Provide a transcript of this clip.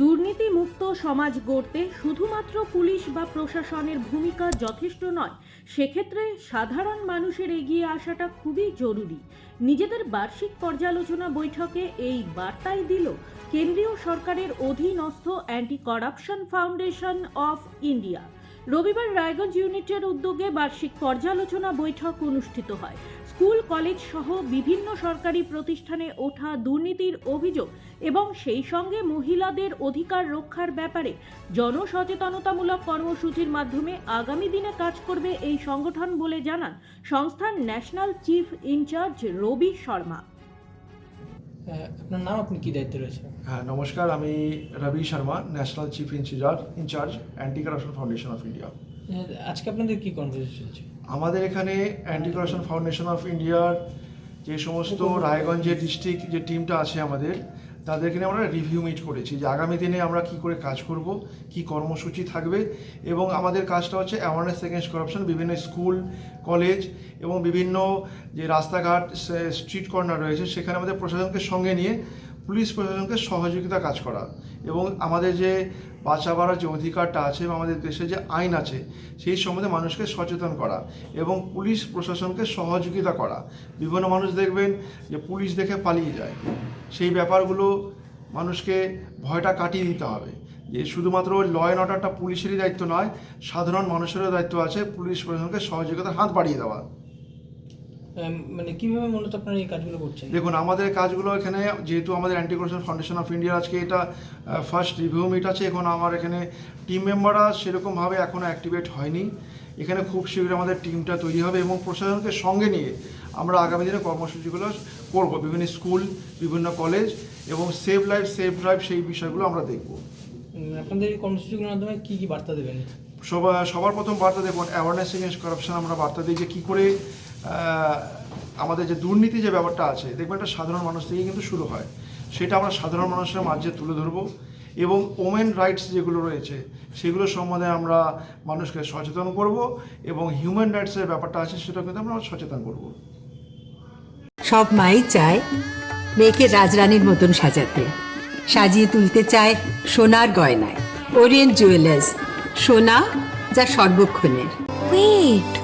দুর্নীতিমুক্ত সমাজ গড়তে শুধুমাত্র পুলিশ বা প্রশাসনের ভূমিকা যথেষ্ট নয়, সেক্ষেত্রে সাধারণ মানুষের এগিয়ে আসাটা খুবই জরুরি। নিজেদের বার্ষিক পর্যালোচনা বৈঠকে এই বার্তাই দিল কেন্দ্রীয় সরকারের অধীনস্থ anti corruption foundation of India. রবিবার রায়গঞ্জ ইউনিটের উদ্যোগে বার্ষিক পর্যালোচনা বৈঠক অনুষ্ঠিত হয়। স্কুল, কলেজ সহ বিভিন্ন সরকারি প্রতিষ্ঠানে ওঠা দুর্নীতির অভিযোগ এবং সেই সঙ্গে মহিলাদের অধিকার রক্ষার ব্যাপারে জনসচেতনতামূলক কর্মসূচির মাধ্যমে আগামী দিনে কাজ করবে এই সংগঠন বলে জানান সংস্থার national chief incharge Ravi Sharma. আপনার নাম আপনি কি দায়িত্বে রয়েছে হ্যাঁ নমস্কার আমি Ravi Sharma national chief incharge incharge anti corruption foundation of India. আজকে আপনাদের কি কনফারেন্স চলছে? আমাদের এখানে অ্যান্টি করাপশন ফাউন্ডেশন অফ ইন্ডিয়ার যে সমস্ত রায়গঞ্জের ডিস্ট্রিক্ট যে টিমটা আছে আমাদের তাদেরকে নিয়ে আমরা রিভিউ মিট করেছি যে আগামী দিনে আমরা কি করে কাজ করব, কি কর্মসূচি থাকবে এবং আমাদের কাজটা হচ্ছে অ্যাওয়ারনেস এগেনস্ট করাপশন বিভিন্ন স্কুল কলেজ এবং বিভিন্ন যে রাস্তাঘাট স্ট্রিট কর্নার রয়েছে, সেখানে আমাদের প্রশাসনকে সঙ্গে নিয়ে পুলিশ প্রশাসনকে সহযোগিতা কাজ করা এবং আমাদের যে বাঁচাবার যে অধিকারটা আছে এবং আমাদের দেশে যে আইন আছে, সেই সম্বন্ধে মানুষকে সচেতন করা এবং পুলিশ প্রশাসনকে সহযোগিতা করা। বিভিন্ন মানুষ দেখবেন যে পুলিশ দেখে পালিয়ে যায়। সেই ব্যাপারগুলো মানুষকে ভয়টা কাটিয়ে দিতে হবে। যে শুধুমাত্র ল অ্যান্ড অর্ডারটা পুলিশেরই দায়িত্ব নয়, সাধারণ মানুষেরও দায়িত্ব আছে পুলিশ প্রশাসনকে সহযোগিতার হাত বাড়িয়ে দেওয়া মানে কীভাবে মূলত আপনারা এই কাজগুলো করছেন? দেখুন আমাদের কাজগুলো এখানে যেহেতু আমাদের anti corruption foundation of India আজকে এটা ফার্স্ট রিভিউ মিট আছে এখন আমার এখানে টিম মেম্বাররা সেরকমভাবে এখনও অ্যাক্টিভেট হয়নি। এখানে খুব শীঘ্রই আমাদের টিমটা তৈরি হবে এবং প্রশাসনকে সঙ্গে নিয়ে আমরা আগামী দিনে কর্মসূচিগুলো করব। বিভিন্ন স্কুল বিভিন্ন কলেজ এবং সেভ লাইফ সেভ ড্রাইভ সেই বিষয়গুলো আমরা দেখব। আপনাদের এই কর্মসূচিগুলোর মাধ্যমে কি কি বার্তা দেবেন? সবার সবার প্রথম বার্তা দেখুন অ্যাওয়ারনেস এগেন্স্ট করাপশন আমরা বার্তা দিই যে কী করে আমাদের যে দুর্নীতি যে ব্যাপারটা আছে দেখবেন এটা সাধারণ মানুষ থেকে কিন্তু শুরু হয়। সেটা আমরা সাধারণ মানুষের মাঝে তুলে ধরবো এবং ওমেন রাইটস যেগুলো রয়েছে সেগুলো সম্বন্ধে আমরা মানুষকে সচেতন করব এবং হিউম্যান রাইটসের ব্যাপারটা আছে সেটা কিন্তু আমরা সচেতন করব। সব মাই চায় মেয়েকে রাজরানীর মতন সাজাতে। সাজিয়ে তুলতে চায় সোনার গয়নায়। ওরিয়েন্ট জুয়েলার্স সোনা যা সর্বক্ষণের। Wait.